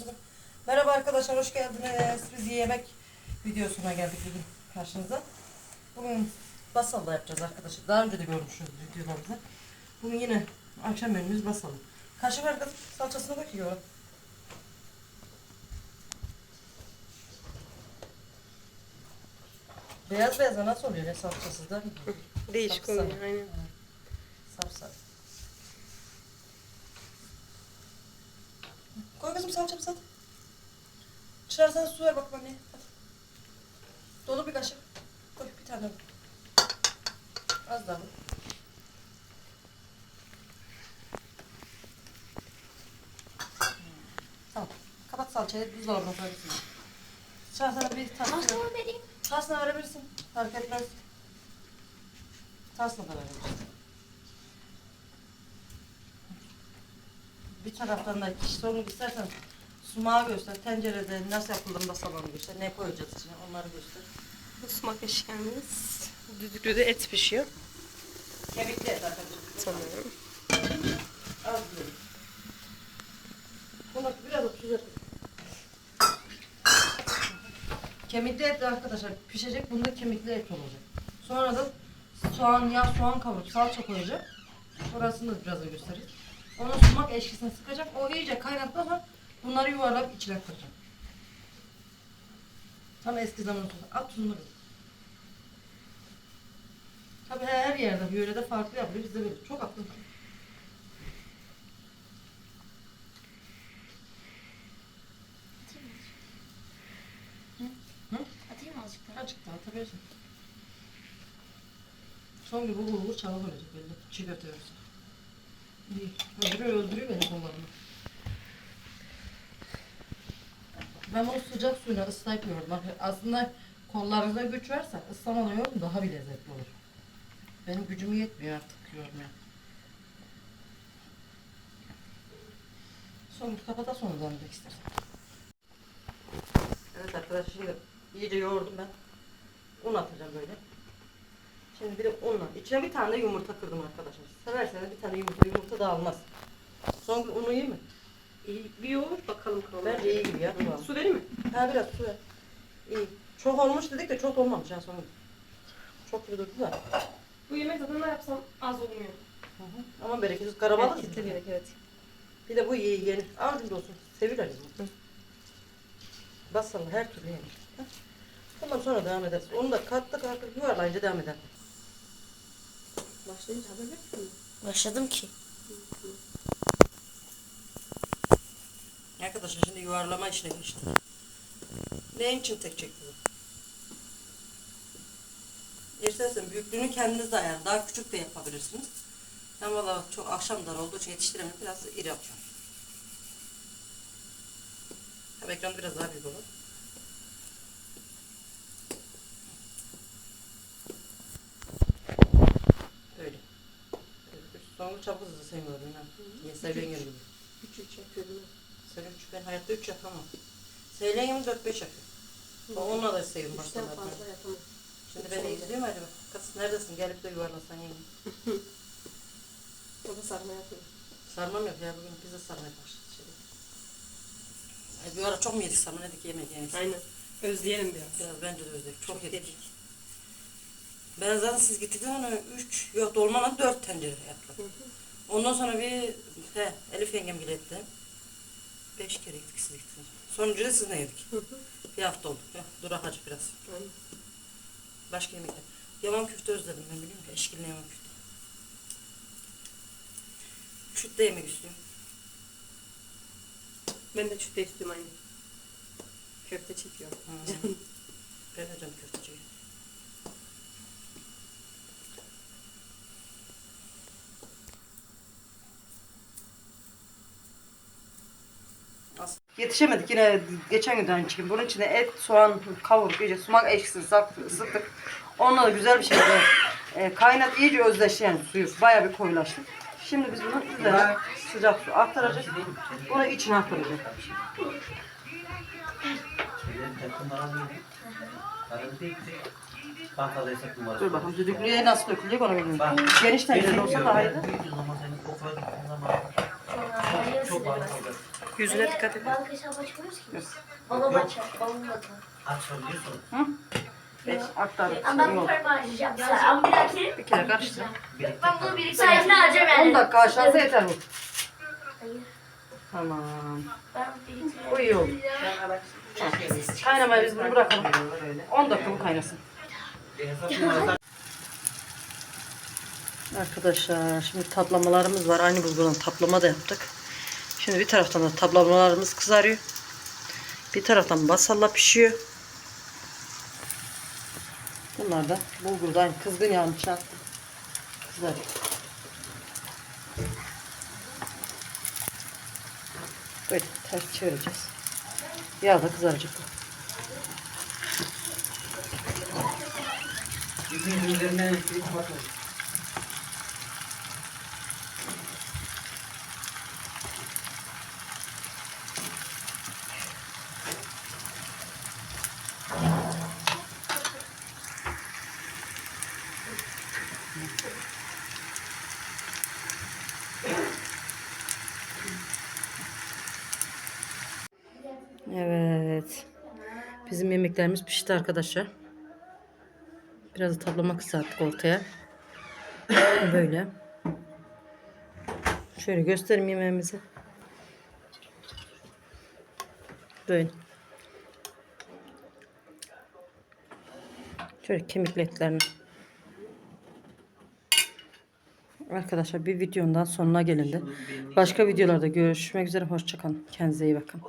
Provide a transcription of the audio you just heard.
kızım. Merhaba arkadaşlar hoş geldiniz. Biz yemek videosuna geldik bugün karşınıza. Bugün basalda yapacağız arkadaşlar. Daha önce de görmüşsünüz videolarımızda. Bugün yine akşam menümüz basalı. Kaşık ver kızım. Salçasını bakıyor. Beyaz beyaz nasıl oluyor ya salçasız da? Değişik oluyor aynen. Sapsarı. Koy kızım salçamı sat. Çıkarsan su ver bakalım anneye. Hadi. Dolu bir kaşık. Koy bir tane. Az daha. Tamam. Kapat salçayı buzdolabına koyarsın. Çıkarsana bir tane. Nasıl vereyim? Tasla verebilirsin. Fark etmez. Tasla da verebilirsin. Bir taraftan da işte onu istersen sumağı göster. Tencerede nasıl yapıldığında salonu göster. Ne koyacağız içine onları göster. Bu sumak eşyamız. Düdüklüde et pişiyor Kemikli et arkadaşlar. sanırım. Az diyelim. Buna biraz da tuz et. Kemikli et de arkadaşlar pişecek. Bunda kemikli et olacak. Sonra da soğan, yağ, soğan kavurup salça koyacak. Orasını da biraz da gösteririz. Onu sumak eşkisine sıkacak. O iyice kaynattıktan sonra bunları yuvarlayıp içine kıracak. Tam eski zaman tuzu. At tuzunu kız. Tabii her yerde böyle de farklı yapılıyor. Bizde böyle. Çok aklı. Hı? Atayım mı azıcık daha? Azıcık daha atabilirsin. Son gibi bulgur bulgur çabuk ölecek belli. Çiğ. İyi. Öldürüyor öldürüyor beni kollarını. Ben bunu sıcak suyla ıslayıp. Bak, Aslında kollarınıza güç varsa ıslamadan yoğurdum daha bir lezzetli olur. Benim gücüm yetmiyor artık yoğurmaya. Son bir kapata sonra etmek isterim. Evet arkadaşlar şimdi iyice yoğurdum ben. Un atacağım böyle. Şimdi bir de unla. İçine bir tane de yumurta kırdım arkadaşlar. Severseniz bir tane yumurta. Yumurta dağılmaz. Son bir unu iyi mi? İyi, bir yoğur bakalım kıvamı. Bence iyi gibi ya. Su vereyim mi? Ha biraz su ver. İyi. Çok olmuş dedik de çok olmamış ha sonra. Çok gibi durdu da. Bu yemek zaten ne yapsam az olmuyor. Hı hı. Ama bereketsiz karabalık. Hareketli gerek evet. Bir de bu iyi yeni. Ardında olsun. Sevilir Hı. Basalım her türlü yenir. Ha? Ondan sonra devam ederiz. Onu da kattık artık yuvarlayınca devam edelim. Başlayınca haber verir mi? Başladım ki. Arkadaşlar şimdi yuvarlama işine geçtim. Neyin için tek çek kızım? İstersen büyüklüğünü kendiniz de ayarlayın. Daha küçük de yapabilirsiniz. Ben valla çok akşamlar olduğu için yetiştiremedim. Biraz iri yapacağım. Hem ekranda biraz daha büyük olur. Böyle. Sonra çabuk hızlı sevmiyorum. Ha. Niye seviyorsun gibi. Küçük yapıyorum. Sen üç, ben hayatta üç yapamam. Seyleğim dört beş yapıyor. O Onunla da sevim Üçten başta zaten. fazla yapamam. Şimdi beni izliyor mu acaba? Kız neredesin? Gelip de yuvarlasan yenge. O da sarma yapıyor. Sarmam yok ya bugün pizza sarmaya başladı. Şöyle. Ay, bir ara çok mu yedik sarma nedik yemek yemek. Aynen. Özleyelim biraz. Biraz bence de özledik. Çok, yedik. Ben zaten siz gittikten sonra üç, yok dolmadan dört tencere yaptım. Hı hı. Ondan sonra bir he, Elif yengem gibi etti. Beş kere gittik siz gittiniz. Sonuncu da sizinle yedik. Hı hı. Bir hafta oldu. Durak acı biraz. Başka yemekler. Yaman küfte özledim ben biliyor musun? Eşkili yaman küfte. Küt de yemek istiyorum. Ben de çüfte istiyorum aynı. Köfte çekiyorum. Ben de canım köfteciyi. As- Yetişemedik yine geçen günden çıkın. Bunun içine et, soğan kavurup iyice sumak ekşisini ısıttık. Onunla da güzel bir şekilde e, kaynat iyice özleşti yani suyu. Bayağı bir koyulaştı. Şimdi biz bunu üzerine sıcak su aktaracağız. Bunu içine aktaracağız. Dur bakalım düdüklüye nasıl dökülüyor onu bilmiyorum. Geniş tencere olsa daha iyiydi. Zaman çok, çok ağır kalır. Yüzüne dikkat et. Balık hesabı açmıyoruz ki biz. Balon açar. Balon atar. Açabiliyorsun. Beş aktardık. Ama ben bu Yok. paramı harcayacağım. Sen ama bir dahaki. Bir kere karıştır. Ben bunu biriktireyim. Sayesinde harcam yani. 10 dakika aşağısı yeter bu. Hayır. Tamam. Ben biriktireyim. Bu iyi oldu. Kaynamayı biz bunu bırakalım. 10 dakika bu kaynasın. Arkadaşlar şimdi tablamalarımız var. Aynı bulgurdan tablama da yaptık. Şimdi bir taraftan da tablamalarımız kızarıyor. Bir taraftan basalla pişiyor. Bunlar da bulgurda aynı kızgın yağın içine. Kızarıyor. Böyle ters çevireceğiz. Yağ da kızaracak. Bizim hiç bakma. Evet. Bizim yemeklerimiz pişti arkadaşlar. Biraz da tablama kısalttık ortaya. Böyle. Şöyle göstereyim yemeğimizi. Böyle. Şöyle kemikli etlerini. Arkadaşlar bir videonun daha sonuna gelindi. Başka videolarda görüşmek üzere. Hoşçakalın. Kendinize iyi bakın.